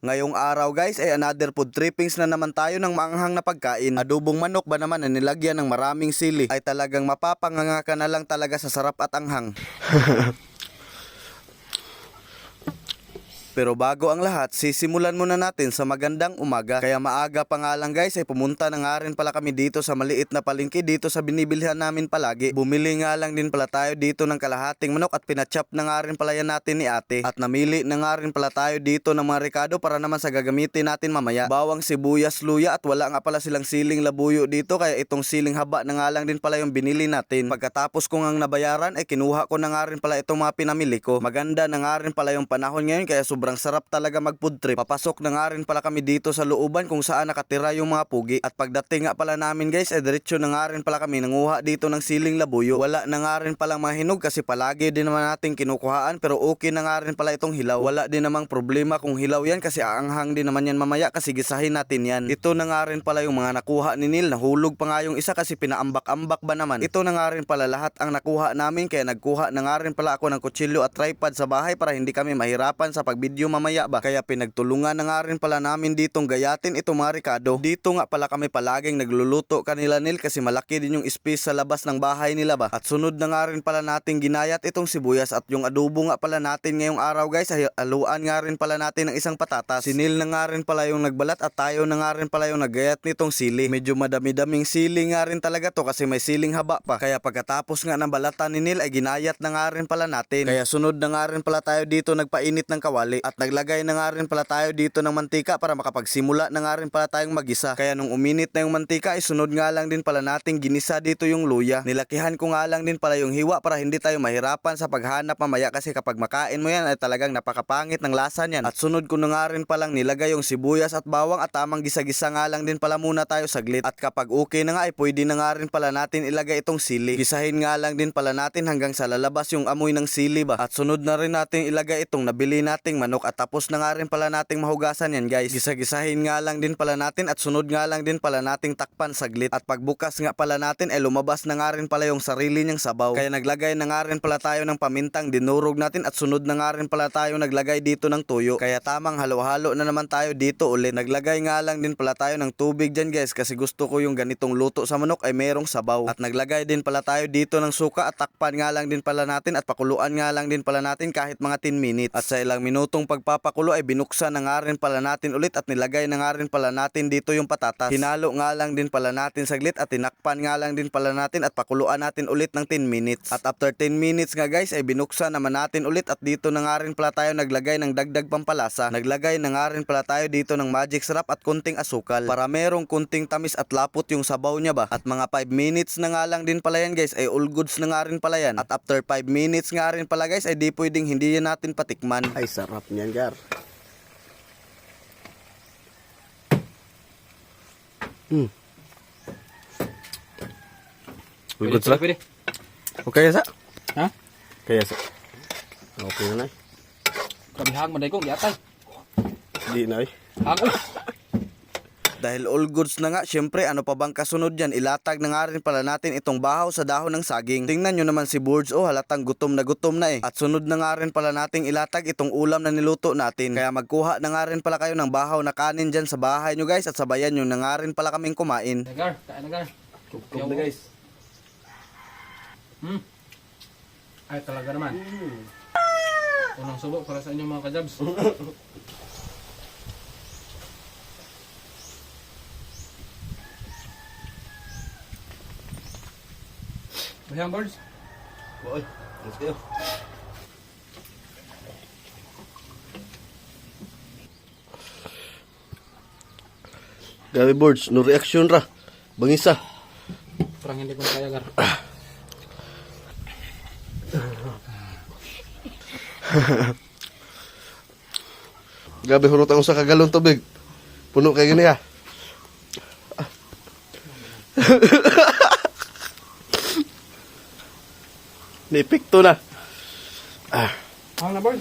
Ngayong araw guys ay another food trippings na naman tayo ng maanghang na pagkain. Adobong manok ba naman na nilagyan ng maraming sili ay talagang mapapanganga ka na lang talaga sa sarap at anghang. Pero bago ang lahat, sisimulan muna natin sa magandang umaga. Kaya maaga pa nga lang guys ay pumunta na nga rin pala kami dito sa maliit na palengke dito sa binibilhan namin palagi. Bumili nga lang din pala tayo dito ng kalahating manok at pinachop na nga rin pala yan natin ni ate. At namili na nga rin pala tayo dito ng mga rekado para naman sa gagamitin natin mamaya. Bawang sibuyas, luya at wala nga pala silang siling labuyo dito kaya itong siling haba na nga lang din pala yung binili natin. Pagkatapos ko ngang nabayaran ay kinuha ko na nga rin pala itong mga pinamili ko. Maganda na nga rin pala yung panahon ngayon kaya sobrang sarap talaga mag food trip. Papasok na nga rin pala kami dito sa looban kung saan nakatira yung mga pugi. At pagdating nga pala namin guys, ay diretso na nga rin pala kami nanguha dito ng siling labuyo. Wala na nga rin palang mga hinog kasi palagi din naman natin kinukuhaan pero okay na nga rin pala itong hilaw. Wala din namang problema kung hilaw yan kasi aanghang din naman yan mamaya kasi gisahin natin yan. Ito na nga rin pala yung mga nakuha ni Neil. Nahulog pa nga yung isa kasi pinaambak-ambak ba naman. Ito na nga rin pala lahat ang nakuha namin kaya nagkuha na nga rin pala ako ng kutsilyo at tripod sa bahay para hindi kami mahirapan sa pagbideo mamaya ba. Kaya pinagtulungan na nga rin pala namin ditong gayatin itong mga Ricardo. Dito nga pala kami palaging nagluluto kanila Neil kasi malaki din yung space sa labas ng bahay nila ba. At sunod na nga rin pala nating ginayat itong sibuyas at yung adobo nga pala natin ngayong araw guys ay haluan nga rin pala natin ng isang patatas. Si Neil na nga rin pala yung nagbalat at tayo na nga rin pala yung naggayat nitong sili. Medyo madami-daming sili nga rin talaga to kasi may siling haba pa. Kaya pagkatapos nga ng balatan ni Neil ay ginayat na nga rin pala natin. Kaya sunod na nga rin pala tayo dito nagpainit ng kawali at naglagay na nga rin pala tayo dito ng mantika para makapagsimula na nga rin pala tayong magisa. Kaya nung uminit na yung mantika ay sunod nga lang din pala nating ginisa dito yung luya. Nilakihan ko nga lang din pala yung hiwa para hindi tayo mahirapan sa paghanap mamaya kasi kapag makain mo yan ay talagang napakapangit ng lasa niyan. At sunod ko na nga rin palang nilagay yung sibuyas at bawang at tamang gisa-gisa nga lang din pala muna tayo saglit. At kapag okay na nga ay pwede na nga rin pala natin ilagay itong sili. Gisahin nga lang din pala natin hanggang sa lalabas yung amoy ng sili ba. At sunod na rin natin ilagay itong nabili nating manok at tapos na nga rin pala nating mahugasan yan guys. Gisa-gisahin nga lang din pala natin at sunod nga lang din pala nating takpan saglit. At pagbukas nga pala natin ay lumabas na nga rin pala yung sarili niyang sabaw. Kaya naglagay na nga rin pala tayo ng pamintang dinurog natin at sunod na nga rin pala tayo naglagay dito ng tuyo. Kaya tamang halo-halo na naman tayo dito ulit. Naglagay nga lang din pala tayo ng tubig dyan guys kasi gusto ko yung ganitong luto sa manok ay merong sabaw. At naglagay din pala tayo dito ng suka at takpan nga lang din pala natin at pakuluan nga lang din pala natin kahit mga 10 minutes. At sa ilang minutong pagpapakulo ay binuksan na nga rin pala natin ulit at nilagay na nga rin pala natin dito yung patatas. Hinalo nga lang din pala natin saglit at tinakpan nga lang din pala natin at pakuluan natin ulit ng 10 minutes. At after 10 minutes nga guys ay binuksan naman natin ulit at dito na nga rin pala tayo naglagay ng dagdag pampalasa. Naglagay na nga rin pala tayo dito ng magic syrup at kunting asukal para merong kunting tamis at lapot yung sabaw niya ba. At mga 5 minutes na nga lang din pala yan guys ay all goods na nga rin pala yan. At after 5 minutes nga rin pala guys ay di pwedeng hindi yan natin patikman. Ay, sarap niyan, Gar. Hmm. Good sa? Pwede. Okay sa? Ha? Kaya sa. Okay na na. Kabihag man kong giatay. Di na eh. Hag uy. Dahil all goods na nga, syempre ano pa bang kasunod yan? Ilatag na nga rin pala natin itong bahaw sa dahon ng saging. Tingnan nyo naman si Boards, oh halatang gutom na gutom na eh. At sunod na nga rin pala nating ilatag itong ulam na niluto natin. Kaya magkuha na nga rin pala kayo ng bahaw na kanin dyan sa bahay nyo guys at sabayan nyo na nga rin pala kaming kumain. Nagar, kain nagar. Kukup na guys. Hmm. Ay talaga naman. Unang subo para sa inyong mga kajabs. Bayang birds. Boy, let's go. Grabe boards, no reaction ra. Bangisa. Parang hindi ko kaya gar. Grabe hurot ang usa ka galon tubig. Puno kay gini ah. Nipikto na. Ah, Ang na bird.